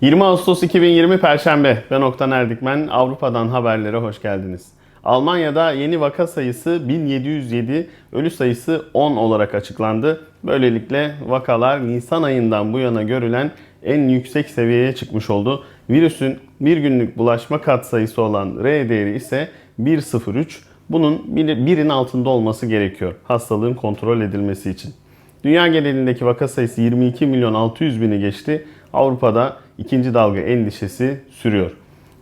20 Ağustos 2020 Perşembe. Ben Oktan Erdikmen. Avrupa'dan haberlere hoş geldiniz. Almanya'da yeni vaka sayısı 1707, ölü sayısı 10 olarak açıklandı. Böylelikle vakalar Nisan ayından bu yana görülen en yüksek seviyeye çıkmış oldu. Virüsün bir günlük bulaşma katsayısı olan R değeri ise 1.03. Bunun bir- birin altında olması gerekiyor hastalığın kontrol edilmesi için. Dünya genelindeki vaka sayısı 22 milyon 600 bini geçti. Avrupa'da ikinci dalga endişesi sürüyor.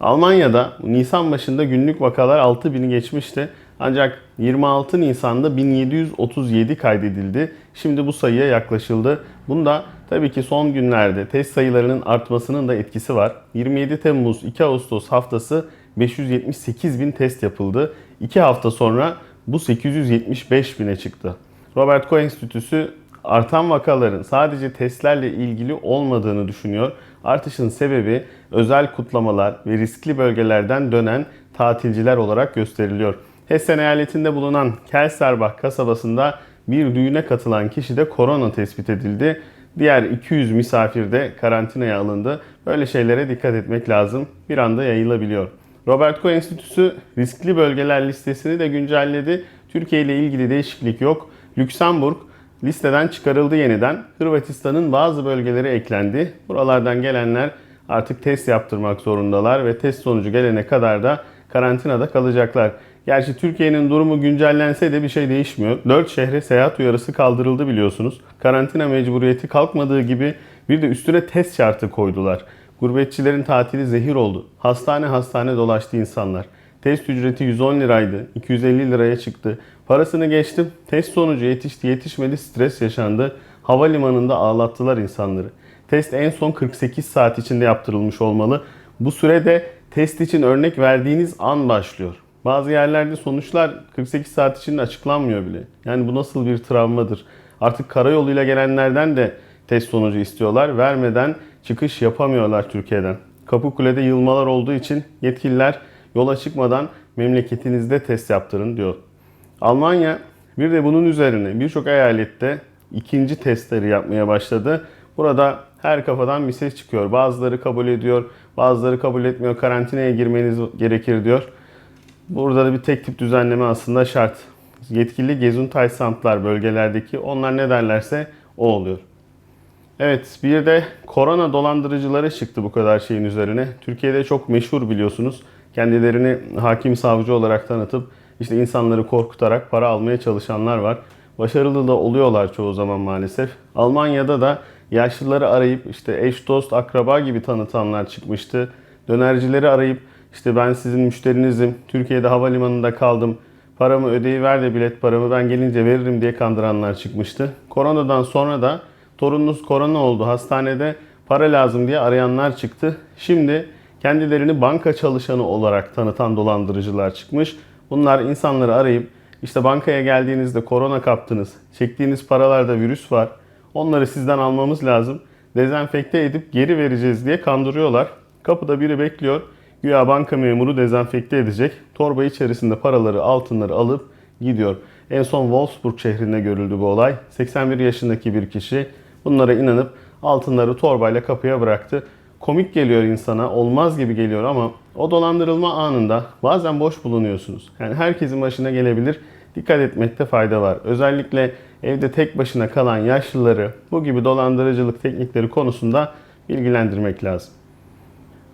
Almanya'da Nisan başında günlük vakalar 6 bini geçmişti. Ancak 26 Nisan'da 1737 kaydedildi. Şimdi bu sayıya yaklaşıldı. Bunda tabii ki son günlerde test sayılarının artmasının da etkisi var. 27 Temmuz 2 Ağustos haftası 578 bin test yapıldı. 2 hafta sonra bu 875 bine çıktı. Robert Koch Enstitüsü artan vakaların sadece testlerle ilgili olmadığını düşünüyor. Artışın sebebi özel kutlamalar ve riskli bölgelerden dönen tatilciler olarak gösteriliyor. Hessen eyaletinde bulunan Kelserbach kasabasında bir düğüne katılan kişide korona tespit edildi. Diğer 200 misafir de karantinaya alındı. Böyle şeylere dikkat etmek lazım. Bir anda yayılabiliyor. Robert Koch Enstitüsü riskli bölgeler listesini de güncelledi. Türkiye ile ilgili değişiklik yok. Lüksemburg listeden çıkarıldı yeniden. Hırvatistan'ın bazı bölgeleri eklendi. Buralardan gelenler artık test yaptırmak zorundalar ve test sonucu gelene kadar da karantinada kalacaklar. Gerçi Türkiye'nin durumu güncellense de bir şey değişmiyor. 4 şehre seyahat uyarısı kaldırıldı biliyorsunuz. Karantina mecburiyeti kalkmadığı gibi bir de üstüne test şartı koydular. Gurbetçilerin tatili zehir oldu. Hastane hastane dolaştı insanlar. Test ücreti 110 liraydı. 250 liraya çıktı. Parasını geçtim. Test sonucu yetişti yetişmedi stres yaşandı. Havalimanında ağlattılar insanları. Test en son 48 saat içinde yaptırılmış olmalı. Bu sürede test için örnek verdiğiniz an başlıyor. Bazı yerlerde sonuçlar 48 saat içinde açıklanmıyor bile. Yani bu nasıl bir travmadır? Artık karayoluyla gelenlerden de test sonucu istiyorlar. Vermeden çıkış yapamıyorlar Türkiye'den. Kapıkule'de yılmalar olduğu için yetkililer yola çıkmadan memleketinizde test yaptırın diyor. Almanya bir de bunun üzerine birçok eyalette ikinci testleri yapmaya başladı. Burada her kafadan bir ses çıkıyor. Bazıları kabul ediyor, bazıları kabul etmiyor. Karantinaya girmeniz gerekir diyor. Burada da bir tek tip düzenleme aslında şart. Yetkili Gesundheitsamtlar bölgelerdeki onlar ne derlerse o oluyor. Evet bir de korona dolandırıcıları çıktı bu kadar şeyin üzerine. Türkiye'de çok meşhur biliyorsunuz. Kendilerini hakim savcı olarak tanıtıp işte insanları korkutarak para almaya çalışanlar var. Başarılı da oluyorlar çoğu zaman maalesef. Almanya'da da yaşlıları arayıp işte eş dost akraba gibi tanıtanlar çıkmıştı. Dönercileri arayıp işte ben sizin müşterinizim. Türkiye'de havalimanında kaldım. Paramı ödeyiver de bilet paramı ben gelince veririm diye kandıranlar çıkmıştı. Koronadan sonra da torununuz korona oldu hastanede para lazım diye arayanlar çıktı. Şimdi kendilerini banka çalışanı olarak tanıtan dolandırıcılar çıkmış. Bunlar insanları arayıp işte bankaya geldiğinizde korona kaptınız, çektiğiniz paralarda virüs var, onları sizden almamız lazım, dezenfekte edip geri vereceğiz diye kandırıyorlar. Kapıda biri bekliyor, güya banka memuru dezenfekte edecek, torba içerisinde paraları, altınları alıp gidiyor. En son Wolfsburg şehrinde görüldü bu olay. 81 yaşındaki bir kişi bunlara inanıp altınları torbayla kapıya bıraktı. Komik geliyor insana, olmaz gibi geliyor ama o dolandırılma anında bazen boş bulunuyorsunuz. Yani herkesin başına gelebilir. Dikkat etmekte fayda var. Özellikle evde tek başına kalan yaşlıları bu gibi dolandırıcılık teknikleri konusunda bilgilendirmek lazım.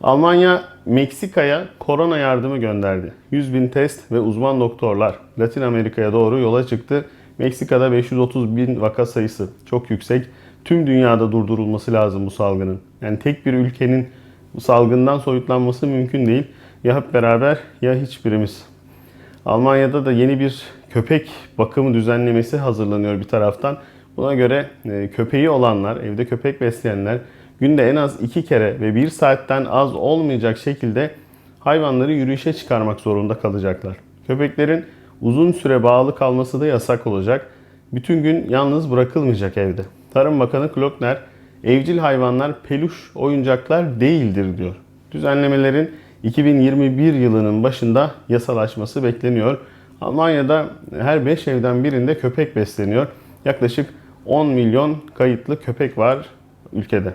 Almanya Meksika'ya korona yardımı gönderdi. 100 bin test ve uzman doktorlar Latin Amerika'ya doğru yola çıktı. Meksika'da 530 bin vaka sayısı çok yüksek. Tüm dünyada durdurulması lazım bu salgının. Yani tek bir ülkenin bu salgından soyutlanması mümkün değil. Ya hep beraber ya hiçbirimiz. Almanya'da da yeni bir köpek bakımı düzenlemesi hazırlanıyor bir taraftan. Buna göre e, köpeği olanlar, evde köpek besleyenler günde en az iki kere ve bir saatten az olmayacak şekilde hayvanları yürüyüşe çıkarmak zorunda kalacaklar. Köpeklerin uzun süre bağlı kalması da yasak olacak. Bütün gün yalnız bırakılmayacak evde. Tarım Bakanı Klöckner, evcil hayvanlar peluş oyuncaklar değildir diyor. Düzenlemelerin 2021 yılının başında yasalaşması bekleniyor. Almanya'da her 5 evden birinde köpek besleniyor. Yaklaşık 10 milyon kayıtlı köpek var ülkede.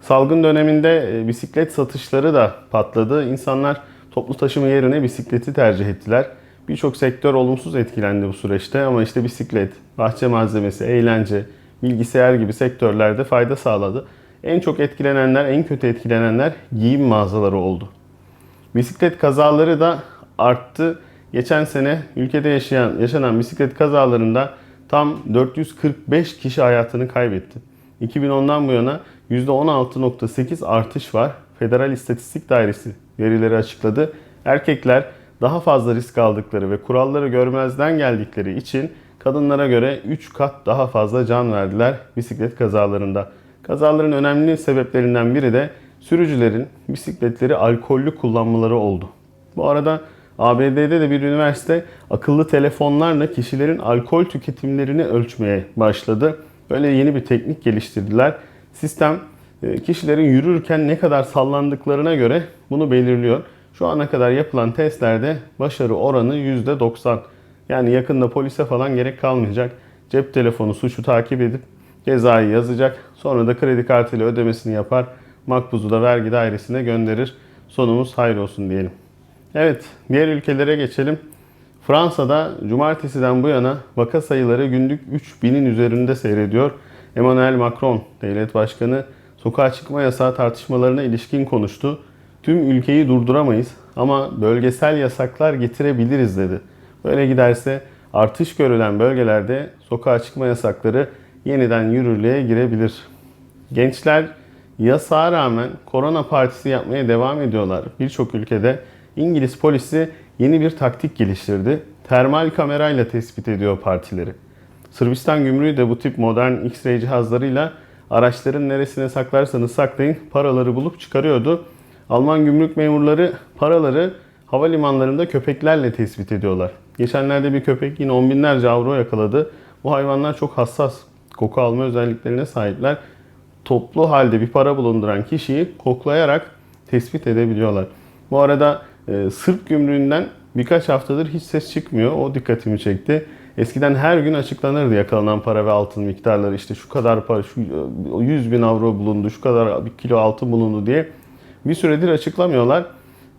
Salgın döneminde e, bisiklet satışları da patladı. İnsanlar toplu taşıma yerine bisikleti tercih ettiler. Birçok sektör olumsuz etkilendi bu süreçte ama işte bisiklet, bahçe malzemesi, eğlence, bilgisayar gibi sektörlerde fayda sağladı. En çok etkilenenler, en kötü etkilenenler giyim mağazaları oldu. Bisiklet kazaları da arttı. Geçen sene ülkede yaşayan yaşanan bisiklet kazalarında tam 445 kişi hayatını kaybetti. 2010'dan bu yana %16.8 artış var. Federal İstatistik Dairesi verileri açıkladı. Erkekler daha fazla risk aldıkları ve kuralları görmezden geldikleri için kadınlara göre 3 kat daha fazla can verdiler bisiklet kazalarında. Kazaların önemli sebeplerinden biri de sürücülerin bisikletleri alkollü kullanmaları oldu. Bu arada ABD'de de bir üniversite akıllı telefonlarla kişilerin alkol tüketimlerini ölçmeye başladı. Böyle yeni bir teknik geliştirdiler. Sistem e, kişilerin yürürken ne kadar sallandıklarına göre bunu belirliyor. Şu ana kadar yapılan testlerde başarı oranı %90. Yani yakında polise falan gerek kalmayacak. Cep telefonu suçu takip edip cezayı yazacak. Sonra da kredi kartıyla ödemesini yapar. Makbuzu da vergi dairesine gönderir. Sonumuz hayır olsun diyelim. Evet, diğer ülkelere geçelim. Fransa'da cumartesiden bu yana vaka sayıları günlük 3000'in üzerinde seyrediyor. Emmanuel Macron, devlet başkanı, sokağa çıkma yasağı tartışmalarına ilişkin konuştu. Tüm ülkeyi durduramayız ama bölgesel yasaklar getirebiliriz dedi. Böyle giderse artış görülen bölgelerde sokağa çıkma yasakları yeniden yürürlüğe girebilir. Gençler yasağa rağmen korona partisi yapmaya devam ediyorlar. Birçok ülkede İngiliz polisi yeni bir taktik geliştirdi. Termal kamerayla tespit ediyor partileri. Sırbistan gümrüğü de bu tip modern X-ray cihazlarıyla araçların neresine saklarsanız saklayın paraları bulup çıkarıyordu. Alman gümrük memurları paraları havalimanlarında köpeklerle tespit ediyorlar. Geçenlerde bir köpek yine on binlerce avro yakaladı. Bu hayvanlar çok hassas koku alma özelliklerine sahipler. Toplu halde bir para bulunduran kişiyi koklayarak tespit edebiliyorlar. Bu arada e, Sırp gümrüğünden birkaç haftadır hiç ses çıkmıyor. O dikkatimi çekti. Eskiden her gün açıklanırdı yakalanan para ve altın miktarları. İşte şu kadar para, şu e, 100 bin avro bulundu, şu kadar bir kilo altın bulundu diye. Bir süredir açıklamıyorlar.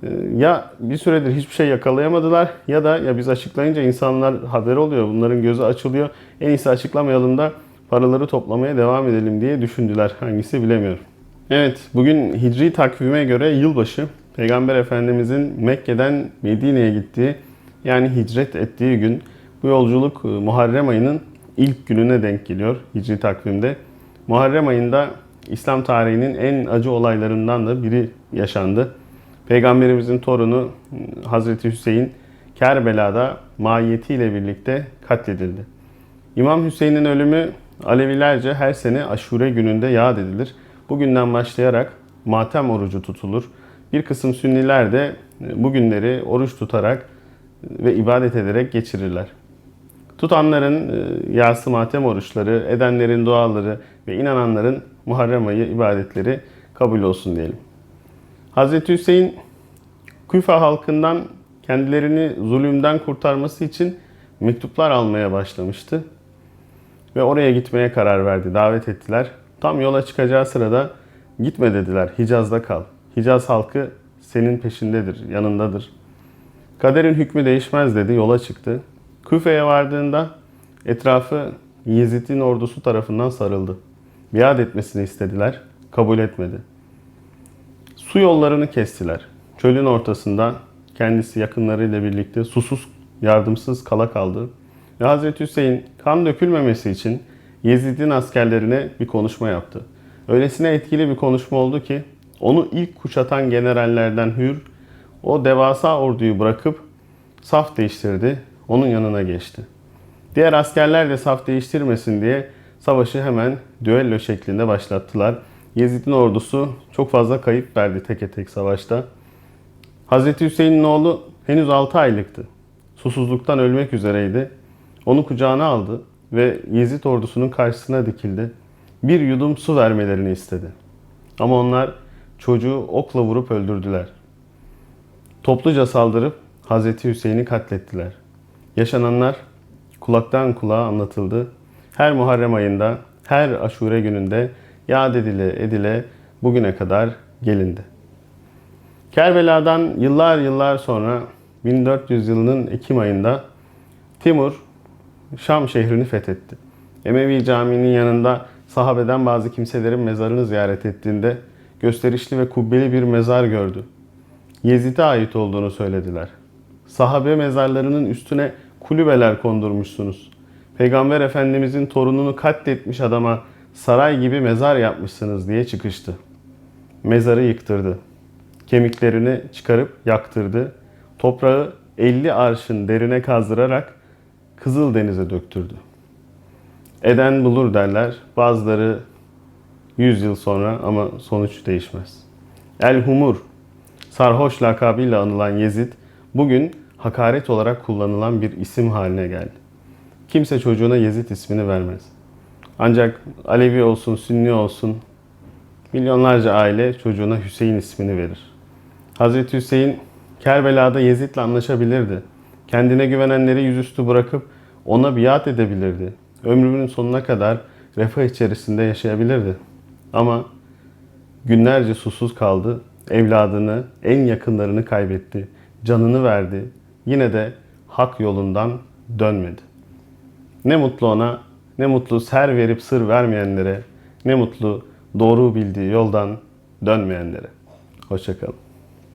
E, Ya bir süredir hiçbir şey yakalayamadılar ya da ya biz açıklayınca insanlar haber oluyor. Bunların gözü açılıyor. En iyisi açıklamayalım da paraları toplamaya devam edelim diye düşündüler. Hangisi bilemiyorum. Evet, bugün Hicri takvime göre yılbaşı. Peygamber Efendimizin Mekke'den Medine'ye gittiği yani hicret ettiği gün bu yolculuk e, Muharrem ayının ilk gününe denk geliyor Hicri takvimde. Muharrem ayında İslam tarihinin en acı olaylarından da biri yaşandı. Peygamberimizin torunu e, Hazreti Hüseyin Kerbela'da mahiyetiyle birlikte katledildi. İmam Hüseyin'in ölümü Alevilerce her sene aşure gününde yad edilir. Bugünden başlayarak matem orucu tutulur. Bir kısım Sünniler de bu günleri oruç tutarak ve ibadet ederek geçirirler. Tutanların yası matem oruçları, edenlerin duaları ve inananların Muharrem ayı ibadetleri kabul olsun diyelim. Hazreti Hüseyin Küfe halkından kendilerini zulümden kurtarması için mektuplar almaya başlamıştı. Ve oraya gitmeye karar verdi. Davet ettiler. Tam yola çıkacağı sırada gitme dediler. Hicaz'da kal. Hicaz halkı senin peşindedir, yanındadır. Kaderin hükmü değişmez dedi. Yola çıktı. Küfe'ye vardığında etrafı Yezid'in ordusu tarafından sarıldı. Biat etmesini istediler. Kabul etmedi. Su yollarını kestiler. Çölün ortasında kendisi yakınlarıyla birlikte susuz, yardımsız kala kaldı. Ve Hazreti Hüseyin kan dökülmemesi için Yezid'in askerlerine bir konuşma yaptı. Öylesine etkili bir konuşma oldu ki onu ilk kuşatan generallerden Hür o devasa orduyu bırakıp saf değiştirdi. Onun yanına geçti. Diğer askerler de saf değiştirmesin diye savaşı hemen düello şeklinde başlattılar. Yezid'in ordusu çok fazla kayıp verdi teke tek savaşta. Hazreti Hüseyin'in oğlu henüz 6 aylıktı. Susuzluktan ölmek üzereydi. Onu kucağına aldı ve Yezid ordusunun karşısına dikildi. Bir yudum su vermelerini istedi. Ama onlar çocuğu okla vurup öldürdüler. Topluca saldırıp Hazreti Hüseyin'i katlettiler. Yaşananlar kulaktan kulağa anlatıldı. Her Muharrem ayında, her aşure gününde yad edile edile bugüne kadar gelindi. Kerbela'dan yıllar yıllar sonra 1400 yılının Ekim ayında Timur Şam şehrini fethetti. Emevi Camii'nin yanında sahabeden bazı kimselerin mezarını ziyaret ettiğinde gösterişli ve kubbeli bir mezar gördü. Yezid'e ait olduğunu söylediler. Sahabe mezarlarının üstüne kulübeler kondurmuşsunuz. Peygamber Efendimizin torununu katletmiş adama saray gibi mezar yapmışsınız diye çıkıştı. Mezarı yıktırdı. Kemiklerini çıkarıp yaktırdı. Toprağı 50 arşın derine kazdırarak Kızıldeniz'e döktürdü. Eden bulur derler. Bazıları 100 yıl sonra ama sonuç değişmez. El Humur, sarhoş lakabıyla anılan Yezid, bugün hakaret olarak kullanılan bir isim haline geldi. Kimse çocuğuna Yezid ismini vermez. Ancak Alevi olsun, Sünni olsun, milyonlarca aile çocuğuna Hüseyin ismini verir. Hazreti Hüseyin Kerbela'da Yezid'le anlaşabilirdi. Kendine güvenenleri yüzüstü bırakıp ona biat edebilirdi. Ömrünün sonuna kadar refah içerisinde yaşayabilirdi. Ama günlerce susuz kaldı. Evladını, en yakınlarını kaybetti. Canını verdi. Yine de hak yolundan dönmedi. Ne mutlu ona, ne mutlu ser verip sır vermeyenlere, ne mutlu doğru bildiği yoldan dönmeyenlere. Hoşçakalın.